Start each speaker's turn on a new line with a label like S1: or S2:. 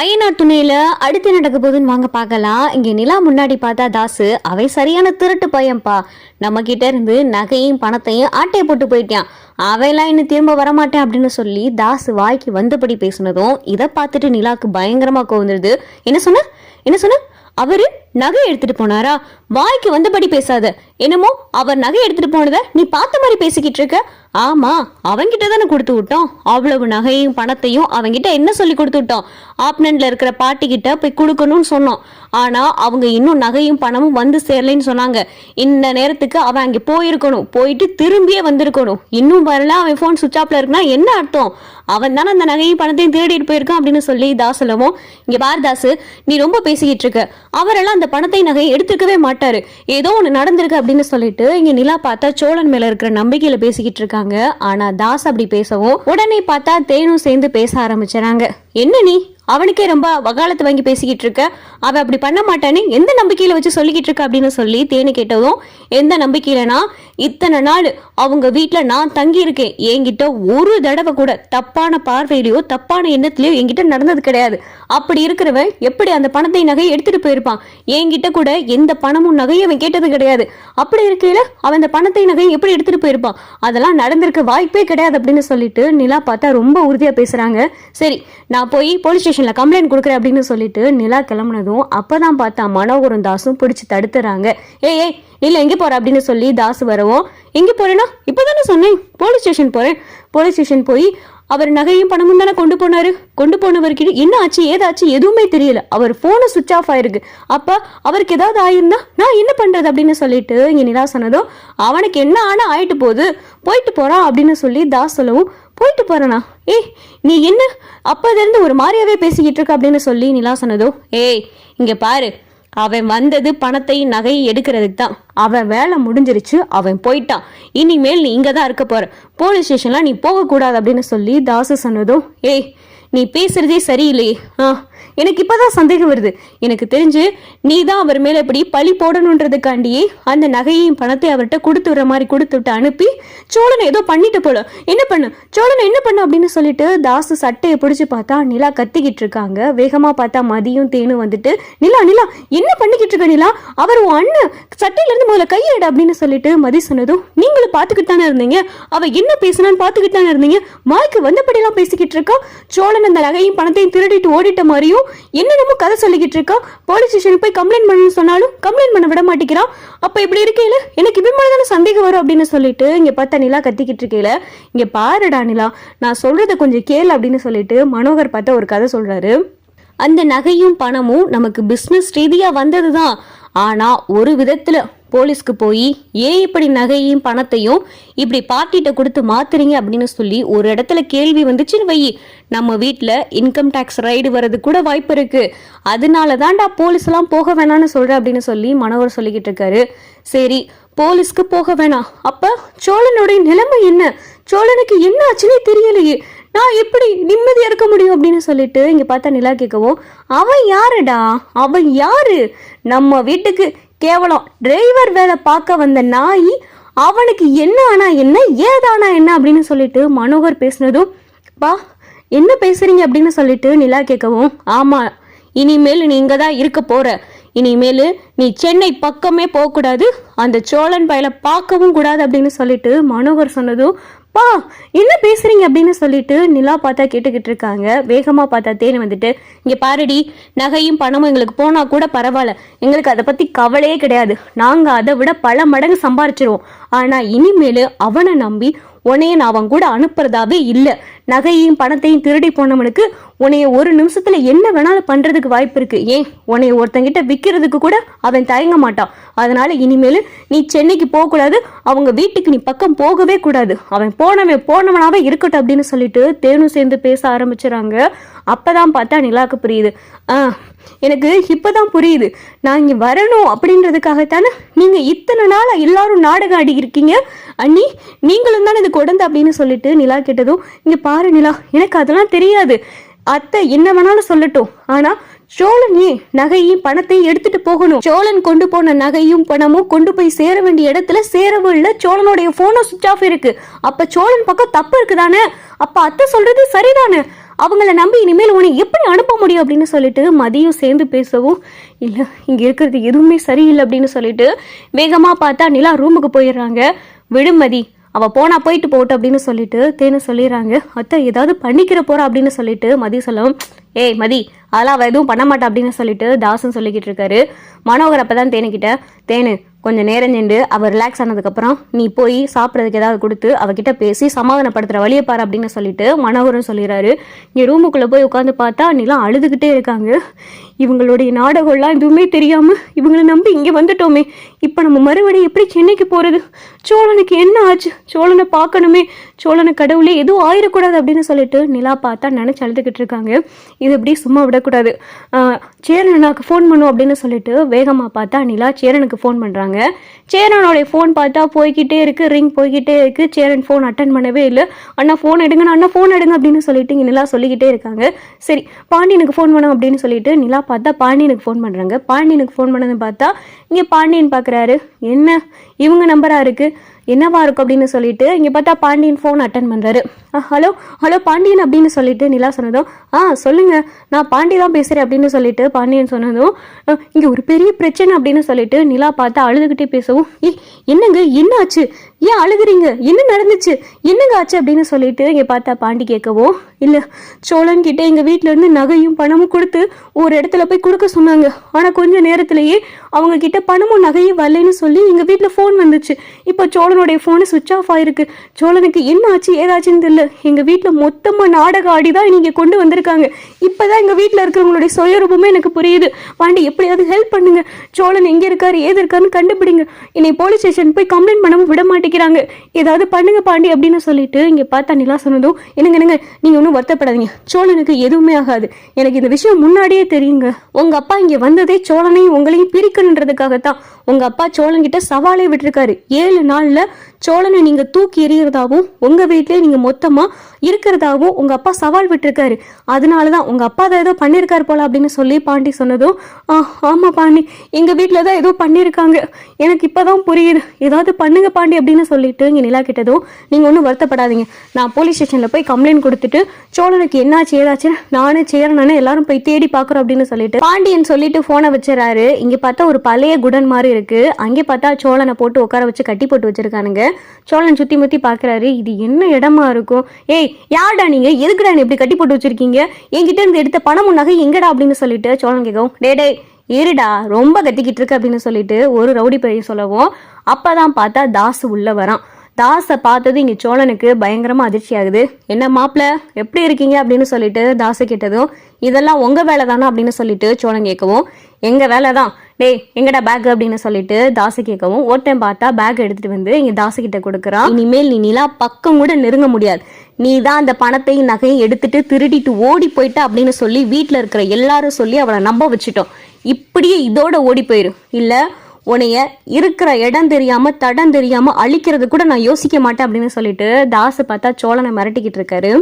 S1: ஐயனார் துணையில அடுத்து நடக்க போகுதுன்னு வாங்க பார்க்கலாம். இங்க நிலா முன்னாடி பார்த்தா தாசு அவை சரியான திருட்டு பையன்பா நம்ம கிட்ட இருந்து நகையும் பணத்தையும் ஆட்டையை போட்டு போயிட்டான். அவையெல்லாம் இன்னும் திரும்ப வரமாட்டேன் அப்படின்னு சொல்லி தாசு வாய்க்கு வந்தபடி பேசுனதும் இதை பார்த்துட்டு நிலாக்கு பயங்கரமா கோவந்துருது என்ன சொன்ன என்ன சொன்ன அவரு நகை எடுத்துட்டு போனாரா? வாய்க்கு வந்தபடி பேசாத. என்னமோ அவர் நகை எடுத்துட்டு போனதை நீ பார்த்த மாதிரி பேசிக்கிட்டு இருக்க. ஆமா அவன்கிட்ட தானே கொடுத்து விட்டோம். அவ்வளவு நகையும் பணத்தையும் அவன்கிட்ட என்ன சொல்லி கொடுத்து விட்டோம்? ஆப்னன்ட்ல இருக்கிற பாட்டி கிட்ட போய் கொடுக்கணும்னு சொன்னோம். ஆனா அவங்க இன்னும் நகையும் பணமும் வந்து சேரலைன்னு சொன்னாங்க. இந்த நேரத்துக்கு அவன் அங்கே போயிருக்கணும். போயிட்டு திரும்பியே வந்திருக்கணும். இன்னும் வரல அவன் ஃபோன் சுவிச் ஆஃப்ல இருக்குன்னா என்ன அர்த்தம்? அவன் தானே அந்த நகையும் பணத்தையும் தேடிட்டு போயிருக்கான் அப்படின்னு சொல்லி தாசலவும் இங்க பாரதாசு நீ ரொம்ப பேசிக்கிட்டு இருக்க. அவரெல்லாம் அந்த பணத்தை நகையை எடுத்துக்கவே மாட்டாரு. ஏதோ ஒன்று நடந்திருக்கு அப்படின்னு சொல்லிட்டு இங்க நிலா பார்த்தா சோழன் மேல இருக்கிற நம்பிக்கையில பேசிக்கிட்டு இருக்காங்க. ஆனா தாஸ் அப்படி பேசவும் உடனே பார்த்தா தேனும் சேர்ந்து பேச ஆரம்பிச்சாங்க என்ன நீ? அவனுக்கே ரொம்ப வகாலத்து வாங்கி பேசிக்கிட்டு இருக்க. அவன் அப்படி பண்ண மாட்டான்னு எந்த நம்பிக்கையில வச்சு சொல்லிக்கிட்டு இருக்க அப்படின்னு சொல்லி தேனு கேட்டதும் எந்த நம்பிக்கையிலனா இத்தனை நாள் அவங்க வீட்டில் நான் தங்கி இருக்கேன் என்கிட்ட ஒரு தடவை கூட தப்பான பார்வையிலையோ தப்பான எண்ணத்துலையோ என்கிட்ட நடந்தது கிடையாது. அப்படி இருக்கிறவன் எப்படி அந்த பணத்தை நகையை எடுத்துட்டு போயிருப்பான்? என்கிட்ட கூட எந்த பணமும் நகையும் அவன் கேட்டது கிடையாது. அப்படி இருக்கையில அவன் அந்த பணத்தை நகையை எப்படி எடுத்துட்டு போயிருப்பான்? அதெல்லாம் நடந்திருக்க வாய்ப்பே கிடையாது அப்படின்னு சொல்லிட்டு நிலா பார்த்தா ரொம்ப உறுதியா பேசுறாங்க. சரி நான் போய் போலீஸ் ஸ்டேஷன் ஸ்டேஷனில் கம்ப்ளைண்ட் கொடுக்குறேன் அப்படின்னு சொல்லிட்டு நிலா கிளம்புனதும் அப்பதான் பார்த்தா மனோகரும் தாசும் பிடிச்சி தடுத்துறாங்க. ஏய் ஏய் இல்ல எங்க போற அப்படின்னு சொல்லி தாஸ் வரவும் எங்க போறேன்னா இப்பதானே சொன்னேன். போலீஸ் ஸ்டேஷன் போகிறேன் போலீஸ் ஸ்டேஷன் போய் அவர் நகையும் பணமும் தானே கொண்டு போனாரு? கொண்டு போனவர்கிட்ட என்ன ஆச்சு ஏதாச்சு எதுவுமே தெரியல. அவர் போனை சுவிச் ஆஃப் ஆயிருக்கு. அப்ப அவருக்கு ஏதாவது ஆயிருந்தா நான் என்ன பண்றது அப்படின்னு சொல்லிட்டு இங்க நிலா சொன்னதும் அவனுக்கு என்ன ஆனா ஆயிட்டு போகுது. போயிட்டு போறான் அப்படின்னு சொல்லி தாஸ் சொல்லவும் போயிட்டு போறானா? ஏய் நீ என்ன? அப்போதிருந்து ஒரு மாதிரியாவே பேசிக்கிட்டு இருக்க அப்படின்னு சொல்லி நிலா சொன்னதோ ஏய் இங்க பாரு. அவன் வந்தது பணத்தை நகையை எடுக்கிறதுக்கு தான் அவன் வேலை முடிஞ்சிருச்சு அவன் போயிட்டான். இனிமேல் நீ இங்கே தான் இருக்க போற. போலீஸ் ஸ்டேஷன்லாம் நீ போகக்கூடாது அப்படின்னு சொல்லி தாசு சொன்னதும் ஏய் நீ பேசுறதே சரியில்லையே. ஆ எனக்கு இப்பதான் சந்தேகம் வருது. எனக்கு தெரிஞ்சு நீ தான் அவர் மேலே இப்படி பழி போடணுன்றதுக்காண்டியே அந்த நகையையும் பணத்தை அவர்கிட்ட கொடுத்து விடுற மாதிரி கொடுத்து விட்டு அனுப்பி சோழனை ஏதோ பண்ணிட்டு போல. என்ன பண்ணு? சோழனை என்ன பண்ணு அப்படின்னு சொல்லிட்டு தாசு சட்டையை பிடிச்சு பார்த்தா நிலா கத்திக்கிட்டு இருக்காங்க. வேகமா பார்த்தா மதியும் தேனும் வந்துட்டு நிலா நிலா என்ன பண்ணிக்கிட்டு இருக்க நிலா? அவர் உன் அண்ணன் சட்டையில இருந்து முதல்ல கையெடு அப்படின்னு சொல்லிட்டு மதி சொன்னதும் நீங்களும் பார்த்துக்கிட்டு தானே இருந்தீங்க? அவ என்ன பேசுனான்னு பார்த்துக்கிட்டு தானே இருந்தீங்க? மாய்க்கு வந்தபடியெல்லாம் பேசிக்கிட்டு இருக்கா? சோழன் அந்த நகையும் பணத்தையும் திருடிட்டு ஓடிட்ட மாதிரியும் என்னென்னமோ கதை சொல்லிக்கிட்டு இருக்கா? போலீஸ் ஸ்டேஷனுக்கு போய் கம்ப்ளைண்ட் பண்ணணும்னு சொன்னாலும் கம்ப்ளைண்ட் பண்ண விட மாட்டேங்கிறான் அப்போ இப்படி இருக்கையில எனக்கு இப்படி மேலே தானே சந்தேகம் வரும் அப்படின்னு சொல்லிட்டு இங்க பார்த்தா நிலா கத்திக்கிட்டு இருக்கையில இங்க பாருடா நிலா நான் சொல்றதை கொஞ்சம் கேள் அப்படின்னு சொல்லிட்டு மனோகர் பார்த்தா ஒரு கதை சொல்றாரு. அந்த நகையும் பணமும் நமக்கு பிஸ்னஸ் ரீதியாக வந்தது தான் ஆனால் ஒரு விதத்தில் போலீஸ்க்கு போய் ஏன் இப்படி நகையையும் பணத்தையும் இப்படி பார்ட்டிகிட்ட கொடுத்து மாத்துறீங்க? அப்படின்னு சொல்லி ஒரு இடத்துல கேள்வி வந்துச்சுன்னு வை நம்ம வீட்டில் இன்கம் டேக்ஸ் ரைடு வர்றது கூட வாய்ப்பு இருக்கு. அதனால தான்டா போலீஸ்லாம் போக வேணாம்னு சொல்கிறேன் அப்படின்னு சொல்லி மனோகர் சொல்லிக்கிட்டு இருக்காரு. சரி போலீஸ்க்கு போக வேணாம். அப்போ சோழனுடைய நிலைமை என்ன? சோழனுக்கு என்ன ஆச்சுன்னே தெரியலையே. நான் எப்படி நிம்மதியாக இருக்க முடியும் அப்படின்னு சொல்லிட்டு இங்கே பார்த்தா நிலா கேட்கவும் அவன் யாருடா? அவன் யாரு? நம்ம வீட்டுக்கு கேவலம். டிரைவர் வேலை பார்க்க வந்த நாய் அவனுக்கு என்ன ஆனா என்ன ஏதானா என்ன? அப்படின்னு சொல்லிட்டு மனோகர் பேசினதும் பா என்ன பேசுறீங்க? அப்படின்னு சொல்லிட்டு நிலா கேட்கவும் ஆமா இனிமேல் நீ இங்கே தான் இருக்க போற. இனிமேல் நீ சென்னை பக்கமே போகக்கூடாது. அந்த சோழன் பயலை பார்க்கவும் கூடாது அப்படின்னு சொல்லிட்டு மனோகர் சொன்னதும் பா என்ன பேசுறீங்க அப்படின்னு சொல்லிட்டு நிலா பார்த்தா கேட்டுக்கிட்டு இருக்காங்க. வேகமா பார்த்தா தேனி வந்துட்டு இங்க பாருடி நகையும் பணமும் எங்களுக்கு போனா கூட பரவாயில்ல. எங்களுக்கு அதை பத்தி கவலையே கிடையாது. நாங்க அதை விட பல மடங்கு சம்பாரிச்சிருவோம். ஆனா இனிமேல் அவனை நம்பி உன்னைய நான் அவன் கூட அனுப்புறதாவே இல்லை. நகையையும் பணத்தையும் திருடி போனவனுக்கு உன்னைய ஒரு நிமிஷத்துல என்ன வேணாலும் பண்றதுக்கு வாய்ப்பு இருக்கு. ஏன்? உன்னைய ஒருத்தங்கிட்ட விற்கிறதுக்கு கூட அவன் தயங்க மாட்டான். அதனால இனிமேல் நீ சென்னைக்கு போகக்கூடாது. அவங்க வீட்டுக்கு நீ பக்கம் போகவே கூடாது. அவன் போனவன் போனவனாவே இருக்கட்டும் அப்படின்னு சொல்லிட்டு தேனும் சேர்ந்து பேச ஆரம்பிச்சுறாங்க. அப்போதான் பார்த்தா நிலாக்கு புரியுது. ஆ எனக்கு இப்போதான் புரியுது. நான் இங்கே வரணும் அப்படின்றதுக்காகத்தானே நீங்கள் இத்தனை நாளாக எல்லாரும் நாடகம் ஆடி இருக்கீங்க அண்ணி நீங்களும் தானே இது கொடந்த அப்படின்னு சொல்லிட்டு நிலா கேட்டதும் இங்கே பாரு நிலா எனக்கு அதெல்லாம் தெரியாது. அத்தை என்ன வேணாலும் சொல்லட்டும். ஆனால் சோழன் ஏன் நகையும் பணத்தையும் எடுத்துட்டு போகணும்? சோழன் கொண்டு போன நகையும் பணமும் கொண்டு போய் சேர வேண்டிய இடத்துல சேரவும் இல்ல சோழனுடைய போனும் சுவிச் ஆஃப் இருக்கு. அப்ப சோழன் பக்கம் தப்பு இருக்குதானே? அப்ப அத்தை சொல்றது சரிதானே? அவங்கள நம்பி இனிமேல் உன்னை எப்படி அனுப்ப முடியும் அப்படின்னு சொல்லிட்டு மதியம் சேர்ந்து பேசவும் இல்லை இங்கே இருக்கிறது எதுவுமே சரியில்லை அப்படின்னு சொல்லிட்டு வேகமாக பார்த்தா நிலா ரூமுக்கு போயிடுறாங்க. விடுமதி அவ போனா போயிட்டு போட்டு அப்படின்னு சொல்லிட்டு தேனை சொல்லிடுறாங்க. அத்தை ஏதாவது பண்ணிக்கிற போறா அப்படின்னு சொல்லிட்டு மதி சொல்லவும் ஏய் மதி அதெல்லாம் அவள் எதுவும் பண்ண மாட்டா அப்படின்னு சொல்லிட்டு தாசன் சொல்லிக்கிட்டு இருக்காரு. மனோகர் அப்போ தான் தேனுக்கிட்ட தேனு கொஞ்சம் நேரம் நின்று அவள் ரிலாக்ஸ் ஆனதுக்கப்புறம் நீ போய் சாப்பிட்றதுக்கு ஏதாவது கொடுத்து அவகிட்ட பேசி சமாதானப்படுத்துகிற வழியை பாரு அப்படின்னு சொல்லிட்டு மனோகரும் சொல்லிடுறாரு. இங்கே ரூமுக்குள்ளே போய் உட்காந்து பார்த்தா நிலாம் அழுதுகிட்டே இருக்காங்க. இவங்களுடைய நாடகம்லாம் எதுவுமே தெரியாமல் இவங்களை நம்பி இங்கே வந்துட்டோமே. இப்போ நம்ம மறுபடியும் எப்படி சென்னைக்கு போகிறது சோழனுக்கு என்ன ஆச்சு? சோழனை பார்க்கணுமே. சோழனை கடவுளே எதுவும் ஆயிடக்கூடாது அப்படின்னு சொல்லிட்டு நிலா பார்த்தா நினச்சி அழுதுகிட்டு இருக்காங்க. இது எப்படி சும்மா விடக்கூடாது. சேரனுக்கு ஃபோன் பண்ணும் அப்படின்னு சொல்லிட்டு வேகமாக பார்த்தா நிலா சேரனுக்கு ஃபோன் பண்ணுறாங்க சேரனுடைய ஃபோன் பார்த்தா போய்கிட்டே இருக்குது ரிங் போய்கிட்டே இருக்குது சேரன் ஃபோன் அட்டன் பண்ணவே இல்லை. அண்ணா ஃபோன் எடுங்க அண்ணா ஃபோன் எடுங்க அப்படின்னு சொல்லிட்டு இங்கே நிலா சொல்லிக்கிட்டே இருக்காங்க. சரி பாண்டியனுக்கு ஃபோன் பண்ணோம் அப்படின்னு சொல்லிட்டு நிலா பார்த்தா பாண்டியனுக்கு ஃபோன் பண்ணுறாங்க பாண்டியனுக்கு ஃபோன் பண்ணதுன்னு பார்த்தா இங்கே பாண்டியன் பார்க்குறாரு என்ன? இவங்க நம்பராக இருக்குது என்னவா இருக்கும் அப்படின்னு சொல்லிட்டு இங்கே பார்த்தா பாண்டியன் ஃபோன் அட்டன் பண்ணுறாரு ஹலோ ஹலோ பாண்டியன் அப்படின்னு சொல்லிட்டு நிலா சொன்னதும் ஆ சொல்லுங்கள் நான் பாண்டி தான் பேசுகிறேன் அப்படின்னு சொல்லிட்டு பாண்டியன் சொன்னதும் இங்கே ஒரு பெரிய பிரச்சனை அப்படின்னு சொல்லிட்டு நிலா பார்த்து அழுதுகிட்டே பேசவும் ஏ என்னங்க என்ன ஆச்சு ஏன் அழுகுறீங்க? என்ன நடந்துச்சு? என்னங்க ஆச்சு அப்படின்னு சொல்லிட்டு இங்கே பார்த்தா பாண்டி கேட்கவோ இல்லை சோழன் கிட்ட எங்கள் வீட்டிலேருந்து நகையும் பணமும் கொடுத்து ஒரு இடத்துல போய் கொடுக்க சொன்னாங்க. ஆனால் கொஞ்ச நேரத்திலேயே அவங்க கிட்ட பணமும் நகையும் வரலைன்னு சொல்லி எங்கள் வீட்டில் ஃபோன் வந்துச்சு. இப்போ சோழனுடைய ஃபோனு சுவிச் ஆஃப் ஆயிருக்கு. சோழனுக்கு என்ன ஆச்சு ஏதாச்சுன்னு தெரியல. எங்கள் வீட்டில் மொத்தமாக நாடக ஆடி தான் நீங்கள் கொண்டு வந்திருக்காங்க. இப்போ தான் எங்கள் வீட்டில் இருக்கிறவங்களுடைய சுயரூபமே எனக்கு புரியுது. பாண்டி எப்படியாவது ஹெல்ப் பண்ணுங்க. சோழன் எங்கே இருக்காரு ஏது இருக்காருன்னு கண்டுபிடிங்க. என்னை போலீஸ் ஸ்டேஷன் போய் கம்ப்ளைண்ட் பண்ணவும் விட மாட்டேங்கிறாங்க ஏதாவது பண்ணுங்க பாண்டி அப்படின்னு சொல்லிட்டு இங்கே பார்த்தா நிலா சொன்னதும் என்னங்க என்னங்க நீங்கள் ஒன்றும் வருத்தப்படாதீங்க. சோழனுக்கு எதுவுமே ஆகாது. எனக்கு இந்த விஷயம் முன்னாடியே தெரியுங்க. உங்க அப்பா இங்கே வந்ததே சோழனையும் உங்களையும் பிரிக்கணுன்றதுக்காகத்தான். உங்க அப்பா சோழன் கிட்ட சவாலே விட்டுருக்காரு. ஏழு நாள்ல சோழனை நீங்க தூக்கி எறிகிறதாகவும் உங்க வீட்டிலே நீங்க மொத்தமா இருக்கிறதாவும் உங்க அப்பா சவால் விட்டுருக்காரு. அதனாலதான் உங்க அப்பா தான் ஏதோ பண்ணியிருக்காரு போல அப்படின்னு சொல்லி பாண்டி சொன்னதும் ஆ ஆமா பாண்டி எங்க வீட்டில் தான் ஏதோ பண்ணியிருக்காங்க எனக்கு இப்பதான் புரியுது. ஏதாவது பண்ணுங்க பாண்டி அப்படின்னு சொல்லிட்டு இங்க நிலா கிட்டதும் நீங்க ஒன்றும் வருத்தப்படாதீங்க. நான் போலீஸ் ஸ்டேஷன்ல போய் கம்ப்ளைண்ட் கொடுத்துட்டு சோழனுக்கு என்னாச்சு ஏதாச்சு நானே சேரனே எல்லாரும் போய் தேடி பார்க்குறோம் அப்படின்னு சொல்லிட்டு பாண்டியன் சொல்லிட்டு ஃபோனை வச்சுறாரு இங்க பார்த்தா ஒரு பழைய குடன் மாதிரி இருக்கு. அங்கே பார்த்தா சோழனை போட்டு உட்கார வச்சு கட்டி போட்டு வச்சிருக்கானுங்க. சோழன் சுத்தி முத்தி பார்க்குறாரு. இது என்ன இடமா இருக்கும்? ஏய் யார்டா நீங்க? எதுக்குடா இப்படி கட்டி போட்டு வச்சிருக்கீங்க? என்கிட்ட இருந்து எடுத்த பணமும் நகை எங்கடா அப்படின்னு சொல்லிட்டு சோழன் கேட்கவும் டே டே இருடா ரொம்ப கத்திக்கிட்டு இருக்கு அப்படின்னு சொல்லிட்டு ஒரு ரவுடி பையன் சொல்லவும் அப்பதான் பார்த்தா தாசு உள்ள வரான். தாஸை பார்த்தது இங்கே சோழனுக்கு பயங்கரமாக அதிர்ச்சி ஆகுது. என்ன மாப்பிள்ள எப்படி இருக்கீங்க? அப்படின்னு சொல்லிட்டு தாசை கேட்டதும் இதெல்லாம் உங்கள் வேலை தானா அப்படின்னு சொல்லிட்டு சோழன் கேட்கவும் எங்கள் வேலை தான் டேய் எங்கடா பேக் அப்படின்னு சொல்லிட்டு தாசை கேட்கவும் ஓட்டம் பார்த்தா பேக் எடுத்துட்டு வந்து இங்க தாசு கிட்ட கொடுக்குறான். இனிமேல் நீ நிலா பக்கம் கூட நெருங்க முடியாது. நீ தான் அந்த பணத்தையும் நகையும் எடுத்துட்டு திருடிட்டு ஓடி போயிட்ட அப்படின்னு சொல்லி வீட்டில் இருக்கிற எல்லாரும் சொல்லி அவளை நம்ப வச்சுட்டோம். இப்படியே இதோட ஓடி போயிடும் இல்லை உன்னைய இருக்கிற இடம் தெரியாம தடம் தெரியாம அழிக்கிறது கூட நான் யோசிக்க மாட்டேன் அப்படின்னு சொல்லிட்டு தாசு பார்த்தா சோழனை மிரட்டிக்கிட்டு இருக்காரு.